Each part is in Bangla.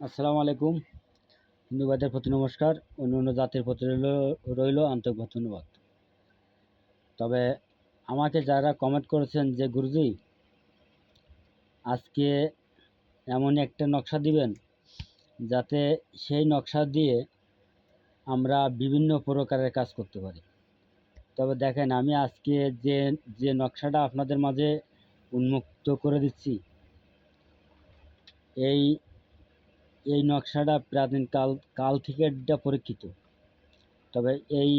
আসসালামু আলাইকুম। হিন্দু ভাইদের প্রতি নমস্কার। অন্য অন্য জাতির প্রতি রইল রইল আন্তরিক ধন্যবাদ। তবে আমাকে যারা কমেন্ট করেছেন যে গুরুজি, আজকে এমন একটা নকশা দিবেন যাতে সেই নকশা দিয়ে আমরা বিভিন্ন প্রকারের কাজ করতে পারি। তবে দেখেন, আমি আজকে যে যে নকশাটা আপনাদের মাঝে উন্মুক্ত করে দিচ্ছি, এই এই নকশাটা প্রাচীন কাল কাল থেকে এটা পরীক্ষিত। তবে এই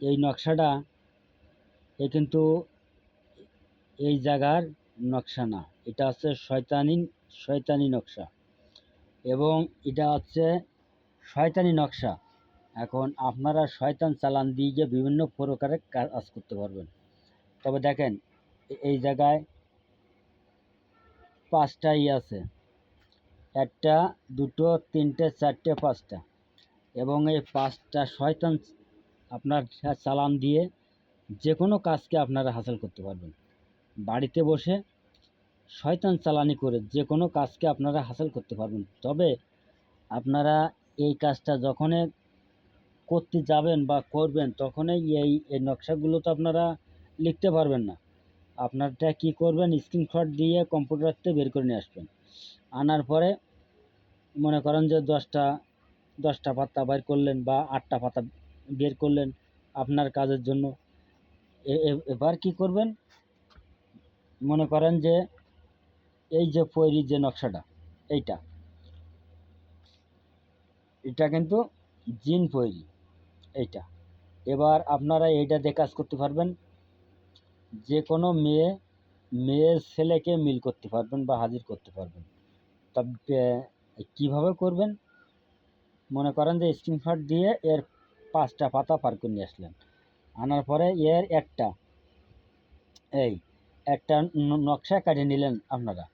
এই নকশাটা, এ কিন্তু এই জায়গার নকশা না। এটা হচ্ছে শয়তানি শয়তানি নকশা। এবং এটা হচ্ছে শয়তানি নকশা। এখন আপনারা শয়তান চালান দিয়ে গিয়ে বিভিন্ন প্রকারের কাজ করতে পারবেন। তবে দেখেন এই জায়গায় পাঁচটা ই আছে। একটা, দুটো, তিনটে, চারটে, পাঁচটা। এবং এই পাঁচটা শয়তান আপনার চালান দিয়ে যে কোনো কাজকে আপনারা হাসিল করতে পারবেন। বাড়িতে বসে শয়তান চালানি করে যে কোনো কাজকে আপনারা হাসিল করতে পারবেন। তবে আপনারা এই কাজটা যখনই করতে যাবেন বা করবেন, তখনই এই এই নকশাগুলো তো আপনারা লিখতে পারবেন না। আপনারটা কি করবেন? স্ক্রিনশট দিয়ে কম্পিউটারতে বের করে নিয়ে আসবেন। আনার পরে মনে করেন যে দশটা দশটা পাতা বের করলেন বা আটটা পাতা বের করলেন আপনার কাজের জন্য। এবার কি করবেন? মনে করেন যে এই যে পৈরি যে নকশাটা, এইটা। এটা কিন্তু জিন পৈরি, এইটা। এবার আপনারা এইটা দিয়ে কাজ করতে পারবেন। যে কোনো মেয়ে, মেয়ের ছেলেকে মিল করতে পারবেন বা হাজির করতে পারবেন। তবে কীভাবে করবেন? মনে করেন যে স্ক্রিনশট দিয়ে এর পাঁচটা পাতা পার করে নিয়ে আসলেন। আনার পরে এর একটা, এই, একটা নকশা কাটে নিলেন আপনারা।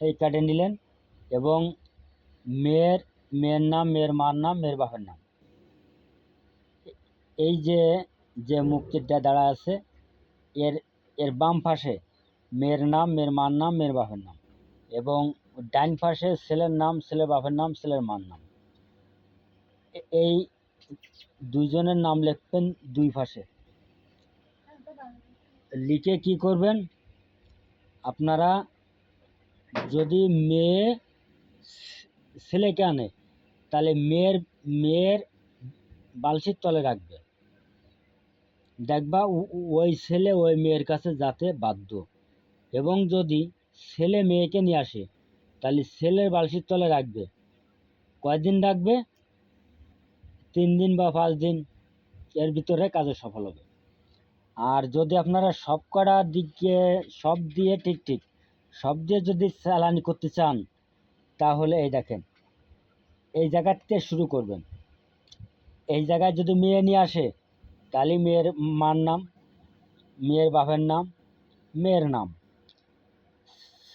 এই কাটে নিলেন এবং মেয়ের মেয়ের নাম, মেয়ের মার নাম, মেয়ের বাপের নাম। এই যে যে মুক্তিটা দাঁড়া আছে, এর এর বাম পাশে মেয়ের নাম, মেয়ের মার নাম, মেয়ের বাপের নাম। এবং ডাইন পাশে ছেলের নাম, ছেলের বাপের নাম, ছেলের মার নাম। এই দুইজনের নাম লিখবেন দুই পাশে। লিখে কি করবেন? আপনারা যদি মেয়ে ছেলেকে আনে, তাহলে মেয়ের মেয়ের বালসির তলে রাখবে। দেখবা ওই ছেলে ওই মেয়ের কাছে যাতে বাধ্য। এবং যদি ছেলে মেয়েকে নিয়ে আসে তাহলে ছেলের বালসির তলে রাখবে। কয়দিন রাখবে? তিন দিন বা পাঁচ দিন। এর ভিতরে কাজে সফল হবে। আর যদি আপনারা সব কটা দিকে, সব দিয়ে ঠিক ঠিক, সব দিয়ে যদি চালানি করতে চান, তাহলে এই দেখেন, এই জায়গাতে শুরু করবেন। এই জায়গায় যদি মেয়ে নিয়ে আসে, তাহলে মেয়ের মার নাম, মেয়ের বাপের নাম, মেয়ের নাম।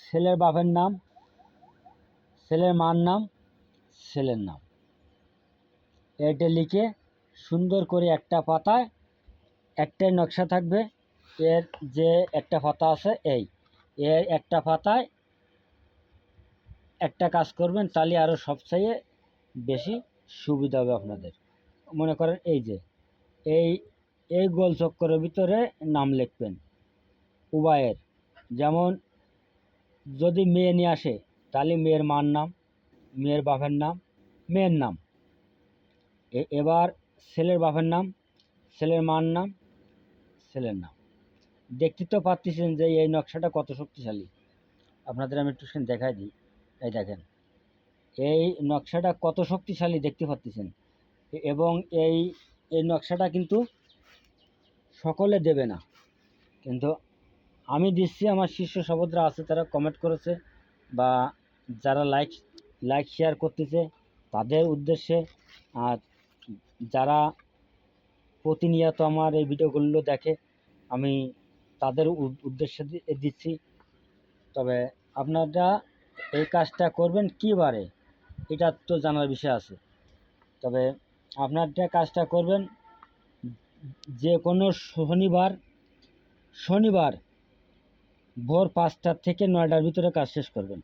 ছেলের বাপের নাম ছেলের মার নাম ছেলের নাম। এটা লিখে সুন্দর করে একটা পাতায় একটাই নকশা থাকবে। এর যে একটা পাতা আছে এই। এর একটা পাতায় একটা কাজ করবেন, তাহলে আরও সবচেয়ে বেশি সুবিধা হবে আপনাদের। মনে করেন এই যে, এই এই গোল চক্করের ভিতরে নাম লিখবেন। উবায়ের। যেমন যদি মেয়ে নিয়ে আসে তাহলে মেয়ের মার নাম, মেয়ের বাপের নাম, মেয়ের নাম। এবার ছেলের বাপের নাম, ছেলের মার নাম, ছেলের নাম। দেখতে তো পাচ্ছেন যে এই নকশাটা কত শক্তিশালী। আপনাদের আমি একটু দেখাই দিই। এই দেখেন, এই নকশাটা কত শক্তিশালী দেখতে পাচ্ছেন এবং এই এই নকশাটা কিন্তু সকলে দেবে না। কিন্তু আমি দিচ্ছি, আমার শিষ্য সহোদরা আছে, তারা কমেন্ট করেছে বা যারা লাইক লাইক শেয়ার করতেছে, তাদের উদ্দেশ্যে আর যারা প্রতিনিয়ত আমার এই ভিডিওগুলো দেখে, আমি তাদের উদ্দেশ্যে দিচ্ছি। তবে আপনারা এই কাজটা করবেন কী বারে এটা তো জানার বিষয় আছে। তবে আপনারটা কাজটা করবেন, যে কোনো শনিবার শনিবার ভোর পাঁচটার থেকে নয়টার ভিতরে কাজ শেষ করবেন।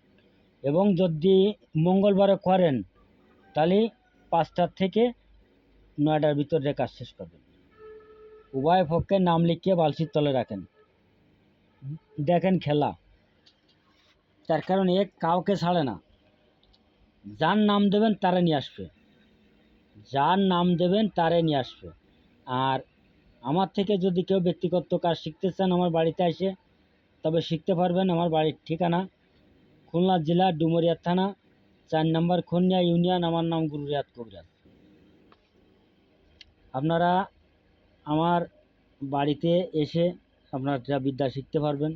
এবং যদি মঙ্গলবারে করেন, তাহলে পাঁচটার থেকে নয়টার ভিতরে কাজ শেষ করবেন। উভয় পক্ষে নাম লিখিয়ে বালসির তলে রাখেন। দেখেন খেলা। তার কারণ এ কাউকে ছাড়ে না। যার নাম দেবেন তারা নিয়ে আসবে। যার নাম দেবেন তারে নিয়ে আসবে। আর আমার থেকে যদি কেউ ব্যক্তিগত কাজ শিখতে চান আমার বাড়িতে এসে, তবে শিখতে পারবেন আমার বাড়ির ঠিকানা। খুলনা জেলা ডুমুরিয়া থানা, চার নম্বর খনিয়া ইউনিয়ন, আমার নাম গুরুরিয়াত কবিরাজ। আপনারা আমার বাড়িতে এসে আপনারা বিদ্যা শিখতে পারবেন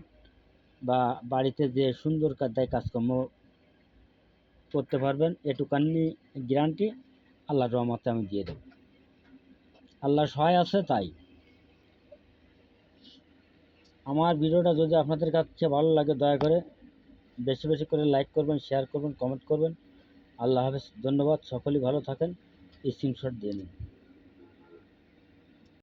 বা বাড়িতে যে সুন্দর কায়দায় কাজকর্ম করতে পারবেন, এটুকানি গ্যারান্টি আল্লাহর রহমতে আমি দিয়ে দেব। আল্লাহ সহায় আছে তাই। আমার ভিডিওটা যদি আপনাদের কাছে ভালো লাগে, দয়া করে বেশি বেশি করে লাইক করবেন শেয়ার করবেন কমেন্ট করবেন। আল্লাহ হাফেজ, ধন্যবাদ। সকলেই ভালো থাকেন। স্ক্রিনশট দিয়ে নিন।